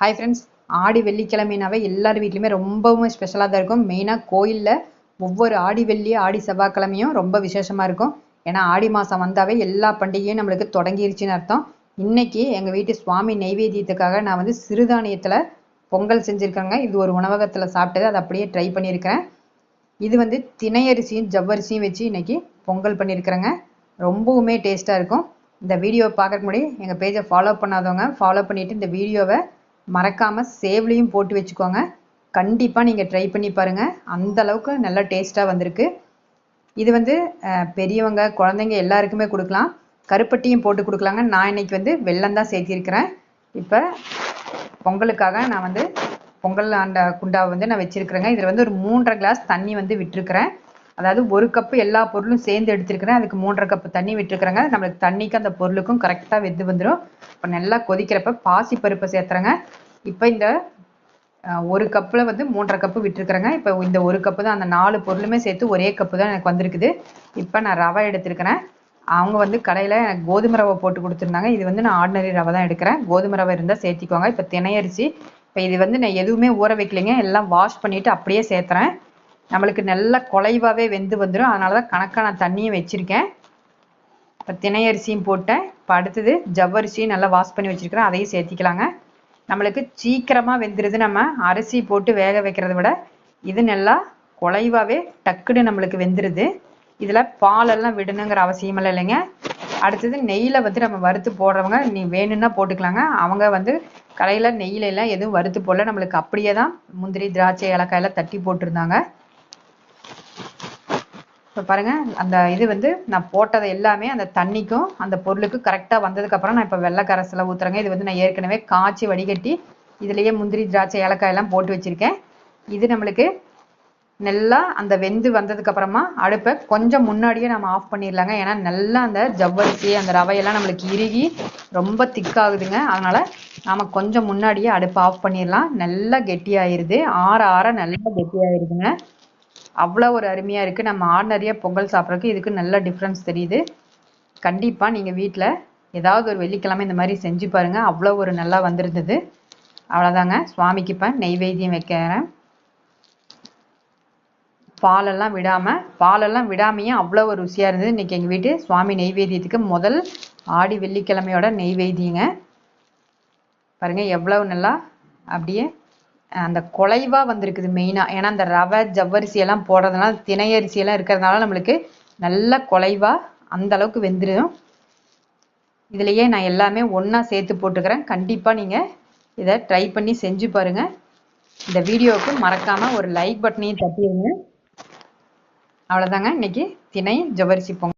Hi friends ஆடி வெள்ளிக்கிழமைனாவே எல்லார் வீட்லையுமே ரொம்பவும் ஸ்பெஷலாக தான் இருக்கும். மெயினாக கோயிலில் ஒவ்வொரு ஆடி வெள்ளி ஆடி செவ்வாய்க்கிழமையும் ரொம்ப விசேஷமாக இருக்கும். ஏன்னா ஆடி மாதம் வந்தாவே எல்லா பண்டிகையும் நம்மளுக்கு தொடங்கிருச்சுன்னு அர்த்தம். இன்னைக்கு எங்கள் வீட்டு சுவாமி நைவேத்தியத்துக்காக நான் வந்து சிறுதானியத்தில் பொங்கல் செஞ்சுருக்கேங்க. இது ஒரு உணவகத்தில் சாப்பிட்டது. அதை அப்படியே ட்ரை பண்ணியிருக்கிறேன். இது வந்து திணையரிசியும் ஜவ்வரிசியும் வச்சு இன்னைக்கு பொங்கல் பண்ணியிருக்கிறேங்க. ரொம்பவுமே டேஸ்ட்டாக இருக்கும். இந்த வீடியோவை பார்க்குறக்கு முன்னாடி எங்கள் பேஜை ஃபாலோ பண்ணாதவங்க ஃபாலோ பண்ணிவிட்டு இந்த வீடியோவை மறக்காமல் சேவ்லையும் போட்டு வச்சுக்கோங்க. கண்டிப்பாக நீங்கள் ட்ரை பண்ணி பாருங்கள் அந்த அளவுக்கு நல்லா டேஸ்ட்டாக வந்திருக்கு. இது வந்து பெரியவங்க குழந்தைங்க எல்லாருக்குமே கொடுக்கலாம். கருப்பட்டியும் போட்டு கொடுக்கலாங்க. நான் இன்னைக்கு வந்து வெல்லம் தான் சேர்த்திருக்கிறேன். இப்போ பொங்கலுக்காக நான் வந்து பொங்கல் அந்த குண்டாவை வந்து நான் வச்சுருக்கிறேங்க. இதில் வந்து ஒரு மூன்றரை கிளாஸ் தண்ணி வந்து விட்டுருக்கிறேன். அதாவது ஒரு கப்பு எல்லா பொருளும் சேர்ந்து எடுத்திருக்கிறேன். அதுக்கு மூன்றரை கப்பு தண்ணி விட்டுருக்குறேங்க. நம்மளுக்கு தண்ணிக்கு அந்த பொருளுக்கும் கரெக்டாக வெந்து வந்துடும் இப்போ நல்லா கொதிக்கிறப்ப பாசி பருப்பை சேர்த்துறேங்க. இப்போ இந்த ஒரு கப்பில் வந்து மூன்றரை கப்பு விட்டுருக்குறேங்க. இப்போ இந்த ஒரு கப்பு தான் அந்த நாலு பொருளுமே சேர்த்து ஒரே கப்பு தான் எனக்கு வந்திருக்குது. இப்போ நான் ரவை எடுத்திருக்கிறேன். அவங்க வந்து கடையில் எனக்கு கோதுமை ரவை போட்டு கொடுத்துருந்தாங்க. இது வந்து நான் ஆர்டினரி ரவை தான் எடுக்கிறேன். கோதுமை ரவை இருந்தால் சேர்த்திக்கோங்க. இப்போ திணையரிசி இப்போ இது வந்து நான் எதுவுமே ஊற வைக்கலைங்க. எல்லாம் வாஷ் பண்ணிவிட்டு அப்படியே சேர்த்துறேன். நம்மளுக்கு நல்லா குலைவாகவே வெந்து வந்துடும் அதனால தான் கணக்கான தண்ணியும் வச்சுருக்கேன். இப்போ திணையரிசியும் போட்டேன். இப்போ அடுத்தது ஜவ்வரிசியும் நல்லா வாஷ் பண்ணி வச்சுருக்கிறேன். அதையும் சேர்த்திக்கலாங்க. நம்மளுக்கு சீக்கிரமாக வெந்துடுது நம்ம. அரிசி போட்டு வேக வைக்கிறத விட இது நல்லா குலைவாகவே டக்குன்னு நம்மளுக்கு வெந்துடுது இதில் பாலெல்லாம் விடணுங்கிற அவசியமெல்லாம் இல்லைங்க. அடுத்தது நெய்யில் வந்து நம்ம வறுத்து போடுறவங்க நீ வேணும்னா போட்டுக்கலாங்க. அவங்க வந்து கடையில் நெய்யில எல்லாம் எதுவும் வறுத்து போடல. நம்மளுக்கு அப்படியே தான் முந்திரி திராட்சை ஏலக்காயெல்லாம் தட்டி போட்டிருந்தாங்க. இப்போ பாருங்கள் அந்த இது வந்து நான் போட்டது எல்லாமே அந்த தண்ணிக்கும் அந்த பொருளுக்கும் கரெக்டாக வந்ததுக்கப்புறம் நான் இப்போ வெள்ளக்கரசில் ஊற்றுறேங்க இது வந்து நான் ஏற்கனவே காய்ச்சி வடிகட்டி இதுலேயே முந்திரி திராட்சை ஏலக்காய் எல்லாம் போட்டு வச்சுருக்கேன். இது நம்மளுக்கு நல்லா அந்த வெந்து வந்ததுக்கப்புறமா அடுப்பை கொஞ்சம் முன்னாடியே நம்ம ஆஃப் பண்ணிடலாங்க. ஏன்னா நல்லா அந்த ஜவ்வரிசி அந்த ரவையெல்லாம் நம்மளுக்கு இறுகி ரொம்ப திக்காகுதுங்க அதனால் நாம் கொஞ்சம் முன்னாடியே அடுப்பை ஆஃப் பண்ணிடலாம். நல்லா கெட்டியாயிருது. ஆற ஆற நல்லா கெட்டியாயிருதுங்க. அவ்வளோ ஒரு அருமையாக இருக்குது நம்ம ஆர்டினரியாக பொங்கல் சாப்பிட்றதுக்கு இதுக்கு நல்ல டிஃப்ரென்ஸ் தெரியுது. கண்டிப்பாக நீங்கள் வீட்டில் ஏதாவது ஒரு வெள்ளிக்கிழமை இந்த மாதிரி செஞ்சு பாருங்கள் அவ்வளோ ஒரு நல்லா வந்திருந்தது. அவ்வளோதாங்க சுவாமிக்கு இப்போ நெய்வேத்தியம் வைக்கிறேன். பாலெல்லாம் விடாமல் பாலெல்லாம் விடாமையே அவ்வளோ ஒரு ருசியாக இருந்தது. இன்றைக்கி எங்கள் வீட்டு சுவாமி நெய்வேத்தியத்துக்கு முதல் ஆடி வெள்ளிக்கிழமையோட நெய்வேத்தியங்க. பாருங்கள் எவ்வளவு நல்லா அப்படியே அந்த குலைவா வந்திருக்குது மெயினாக ஏன்னா அந்த ரவை ஜவ்வரிசி எல்லாம் போடுறதுனால திணையரிசி எல்லாம் இருக்கிறதுனால நம்மளுக்கு நல்ல குலைவா அந்த அளவுக்கு வெந்துடும் இதுலயே நான் எல்லாமே ஒன்றா சேர்த்து போட்டுக்கிறேன். கண்டிப்பாக நீங்கள் இதை ட்ரை பண்ணி செஞ்சு பாருங்க. இந்த வீடியோவுக்கு மறக்காம ஒரு லைக் பட்டனையும் தட்டிடுங்க. அவ்வளோதாங்க இன்னைக்கு திணை ஜவ்வரிசி பொங்கல்.